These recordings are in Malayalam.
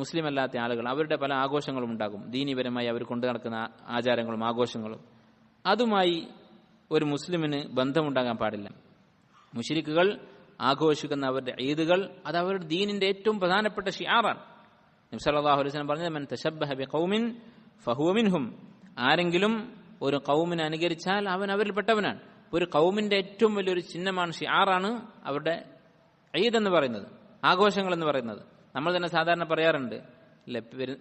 മുസ്ലിം അല്ലാത്ത ആളുകൾ അവരുടെ പല ആഘോഷങ്ങളും ഉണ്ടാകും. ദീനീപരമായി അവർ കൊണ്ടു നടക്കുന്ന ആചാരങ്ങളും ആഘോഷങ്ങളും. അതുമായി ഒരു മുസ്ലിമിന് ബന്ധമുണ്ടാകാൻ പാടില്ല. മുഷിരിക്കുകൾ ആഘോഷിക്കുന്ന അവരുടെ ഈദുകൾ അത് അവരുടെ ദീനിന്റെ ഏറ്റവും പ്രധാനപ്പെട്ട ഷിയാറാണ് സ്വലം പറഞ്ഞത് മൻ തശബ്ബഹ ബി ഖൗമിൻ ഫഹുവ മിൻഹും. ആരെങ്കിലും ഒരു കൗമിനെ അനുകരിച്ചാൽ അവൻ അവരിൽപ്പെട്ടവനാണ് ഒരു കൗമിന്റെ ഏറ്റവും വലിയൊരു ചിഹ്നമാണ് ഷിയാറാണ് അവരുടെ ഈദ് എന്ന് പറയുന്നത് ആഘോഷങ്ങൾ എന്ന് പറയുന്നത്. നമ്മൾ തന്നെ സാധാരണ പറയാറുണ്ട് അല്ലെ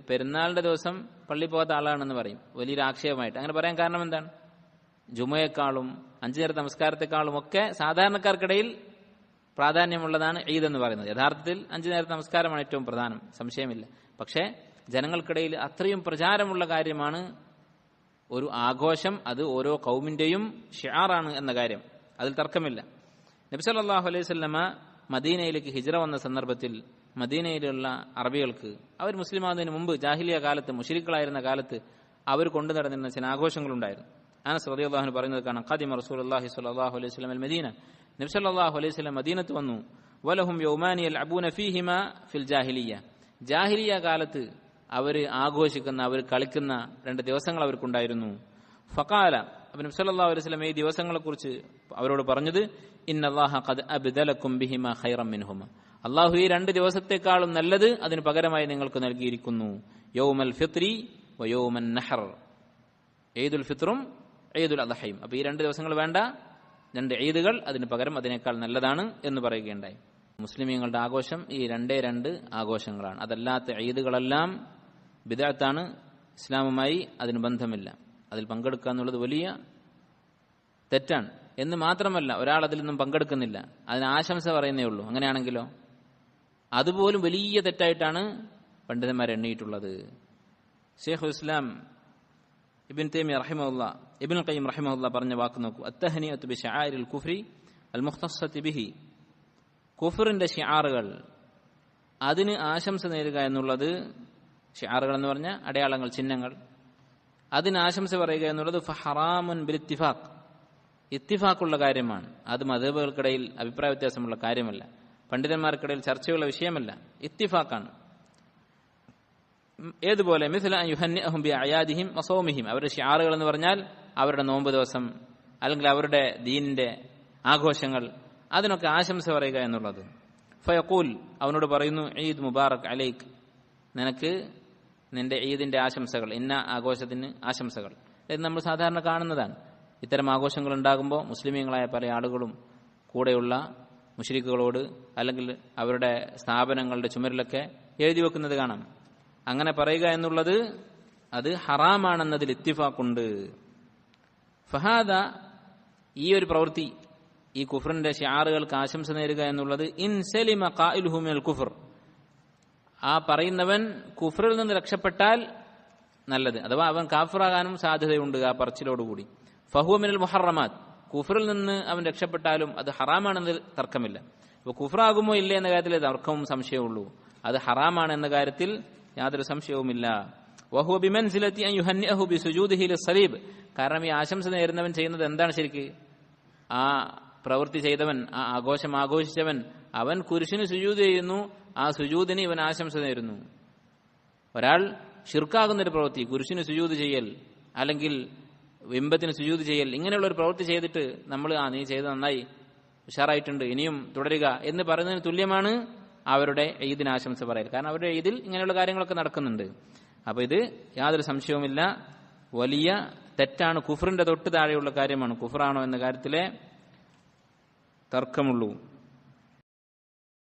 പെരുന്നാളിന്റെ ദിവസം പള്ളി പോകാത്ത ആളാണെന്ന് പറയും വലിയൊരു ആക്ഷേപമായിട്ട്. അങ്ങനെ പറയാൻ കാരണം എന്താണ്? ജുമയെക്കാളും അഞ്ചു നേരത്തെ നമസ്കാരത്തെക്കാളും ഒക്കെ സാധാരണക്കാർക്കിടയിൽ പ്രാധാന്യമുള്ളതാണ് ഈദ് എന്ന് പറയുന്നത്. യഥാർത്ഥത്തിൽ അഞ്ചു നേരത്തെ നമസ്കാരമാണ് ഏറ്റവും പ്രധാനം സംശയമില്ല. പക്ഷേ ജനങ്ങൾക്കിടയിൽ അത്രയും പ്രചാരമുള്ള കാര്യമാണ് ഒരു ആഘോഷം അത് ഓരോ കൗമിന്റെയും ഷിയാറാണ് എന്ന കാര്യം. അതിൽ തർക്കമില്ല. നബി സല്ലല്ലാഹു അലൈഹി വസല്ലമ മദീനയിലേക്ക് ഹിജറ വന്ന സന്ദർഭത്തിൽ മദീനയിലുള്ള അറബികൾക്ക് അവർ മുസ്ലിം ആകുന്നതിന് മുമ്പ് ജാഹിലിയ കാലത്ത് മുഷിരിക്കളായിരുന്ന കാലത്ത് അവർ കൊണ്ടു നടന്നിരുന്ന ചില ആഘോഷങ്ങളുണ്ടായിരുന്നു. അനസ് റളിയല്ലാഹു പറയുന്നത് കാണാം ഖാദിമ റസൂൽ അള്ളാഹി സ്വല്ലല്ലാഹു അലൈഹി വസല്ലം അൽ മദീന. അള്ളാഹു അലൈഹി സ്വലം മദീനത്ത് വന്നു. വലഹും യൗമാനി യൽഅബൂന ഫീഹിമ ഫിൽ ജാഹിലിയ. ജാഹിലിയ കാലത്ത് അവർ ആഘോഷിക്കുന്ന അവർ കളിക്കുന്ന രണ്ട് ദിവസങ്ങൾ അവർക്കുണ്ടായിരുന്നു. ഫക്കാല അപ്പൊ നബി അള്ളാഹു അലൈഹി സ്വലം ഈ ദിവസങ്ങളെക്കുറിച്ച് അവരോട് പറഞ്ഞത് ഇന്നല്ലാഹ ഖദ് അബ്ദലക്കും ബിഹിമ ഖൈറം മിൻഹുമ. അള്ളാഹു ഈ രണ്ട് ദിവസത്തെക്കാളും നല്ലത് അതിന് പകരമായി നിങ്ങൾക്ക് നൽകിയിരിക്കുന്നു. യൗമൽ ഫിത്രി വയോമൻ നഹർ. ഈദുൽ ഫിത്റും ഈദുൽ അദഹയും. അപ്പൊ ഈ രണ്ട് ദിവസങ്ങൾ വേണ്ട. രണ്ട് ഈദുകൾ അതിന് പകരം അതിനേക്കാൾ നല്ലതാണ് എന്ന് പറയുകയുണ്ടായി. മുസ്ലിമീങ്ങളുടെ ആഘോഷം ഈ രണ്ടേ രണ്ട് ആഘോഷങ്ങളാണ്. അതല്ലാത്ത ഈദുകളെല്ലാം ബിദാത്താണ് ഇസ്ലാമുമായി അതിന് ബന്ധമില്ല. അതിൽ പങ്കെടുക്കുക എന്നുള്ളത് വലിയ തെറ്റാണ്. എന്ന് മാത്രമല്ല ഒരാൾ അതിൽ നിന്നും പങ്കെടുക്കുന്നില്ല. അതിന് ആശംസ പറയുന്നേ ഉള്ളൂ. അങ്ങനെയാണെങ്കിലോ? അതുപോലും വലിയ തെറ്റായിട്ടാണ് പണ്ഡിതന്മാർ എണ്ണിയിട്ടുള്ളത്. ഷെയ്ഖുൽ ഇസ്ലാം ഇബിൻ തേമി റഹിമുല്ല ഇബിൻ കയ്യം റഹിമുല്ല പറഞ്ഞ വാക്ക് നോക്കൂ. അത്തഹനി ബി ഷാരിൽ കുഫ്രി അൽ മുഖ്തസിബിഹി ബിഹി. കുഫറിന്റെ ഷിയാറുകൾ അതിന് ആശംസ നേരുക എന്നുള്ളത് ഷിയാറുകൾ എന്ന് പറഞ്ഞ അടയാളങ്ങൾ ചിഹ്നങ്ങൾ. അതിന് ആശംസ പറയുക എന്നുള്ളത് ഫഹറാമുൻ ബിൽ ഇത്തിഫാഖ്. ഇത്തിഫാക്കുള്ള കാര്യമാണ്. അത് മതേബുകൾക്കിടയിൽ അഭിപ്രായ വ്യത്യാസമുള്ള കാര്യമല്ല. പണ്ഡിതന്മാർക്കിടയിൽ ചർച്ചയുള്ള വിഷയമല്ല. ഇത്തിഫാക്കാണ്. ഏതുപോലെ? മിഥുല യുഹന്നിഅഹും ബി അയാദിഹിം അവരുടെ ഷിയാറുകൾ എന്ന് പറഞ്ഞാൽ അവരുടെ നോമ്പ് ദിവസം അല്ലെങ്കിൽ അവരുടെ ദീനിന്റെ ആഘോഷങ്ങൾ. അതിനൊക്കെ ആശംസ പറയുക എന്നുള്ളത്. ഫയക്കൂൽ അവനോട് പറയുന്നു ഈദ് മുബാറക് അലൈക്ക് നിനക്ക് നിന്റെ ഈദിന്റെ ആശംസകൾ ഇന്ന ആഘോഷത്തിന് ആശംസകൾ. ഇത് നമ്മൾ സാധാരണ കാണുന്നതാണ്. ഇത്തരം ആഘോഷങ്ങൾ ഉണ്ടാകുമ്പോൾ മുസ്ലിമീങ്ങളായ പല ആളുകളും കൂടെയുള്ള മുഷരിക്കുകളോട് അല്ലെങ്കിൽ അവരുടെ സ്ഥാപനങ്ങളുടെ ചുമരിലൊക്കെ എഴുതി വെക്കുന്നത് കാണാം. അങ്ങനെ പറയുക എന്നുള്ളത് അത് ഹറാമാണെന്നതിൽ ഇത്തിഫാക്കുണ്ട്. ഫഹാദ ഈ ഒരു പ്രവൃത്തി ഈ കുഫറിന്റെ ഷിയാറുകൾക്ക് ആശംസ നേരുക എന്നുള്ളത് ഇൻ സലിമ ഖായിലുഹുമിനൽ കുഫർ. ആ പറയുന്നവൻ കുഫറിൽ നിന്ന് രക്ഷപ്പെട്ടാൽ നല്ലത്. അഥവാ അവൻ കാഫറാകാനും സാധ്യതയുണ്ട് ആ പറച്ചിലോടുകൂടി. ഫഹുമിനൽ മുഹറമാത് കുഫറിൽ നിന്ന് അവൻ രക്ഷപ്പെട്ടാലും അത് ഹറാമാണെന്ന് തർക്കമില്ല. അപ്പോൾ കുഫറാകുമോ ഇല്ലേ എന്ന കാര്യത്തിൽ തർക്കവും സംശയമുള്ളൂ അത് ഹറാമാണ് എന്ന കാര്യത്തിൽ യാതൊരു സംശയവുമില്ല. സലീബ് കാരണം ഈ ആശംസ നേരുന്നവൻ ചെയ്യുന്നത് എന്താണ് ശരിക്ക്? ആ പ്രവൃത്തി ചെയ്തവൻ ആ ആഘോഷം ആഘോഷിച്ചവൻ അവൻ കുരിശിന് സുജൂത് ചെയ്യുന്നു ആ സുജൂതിന് ഇവൻ ആശംസ നേരുന്നു. ഒരാൾ ഷിർക്കാകുന്ന ഒരു പ്രവൃത്തി കുരിശിന് സുജൂത് ചെയ്യൽ അല്ലെങ്കിൽ ബിംബത്തിന് സുജൂത് ചെയ്യൽ ഇങ്ങനെയുള്ള ഒരു പ്രവൃത്തി ചെയ്തിട്ട് നമ്മൾ ആ നീ ചെയ്ത് നന്നായി ഉഷാറായിട്ടുണ്ട് ഇനിയും തുടരുക എന്ന് പറയുന്നതിന് തുല്യമാണ് അവരുടെ ഈദിന് ആശംസ പറയൽ. കാരണം അവരുടെ ഈദിൽ ഇങ്ങനെയുള്ള കാര്യങ്ങളൊക്കെ നടക്കുന്നുണ്ട്. അപ്പോൾ ഇത് യാതൊരു സംശയവുമില്ല. വലിയ തെറ്റാണ് കുഫറിന്റെ തൊട്ട് താഴെയുള്ള കാര്യമാണ്. കുഫറാണോ എന്ന കാര്യത്തിലെ തർക്കമുള്ളൂ.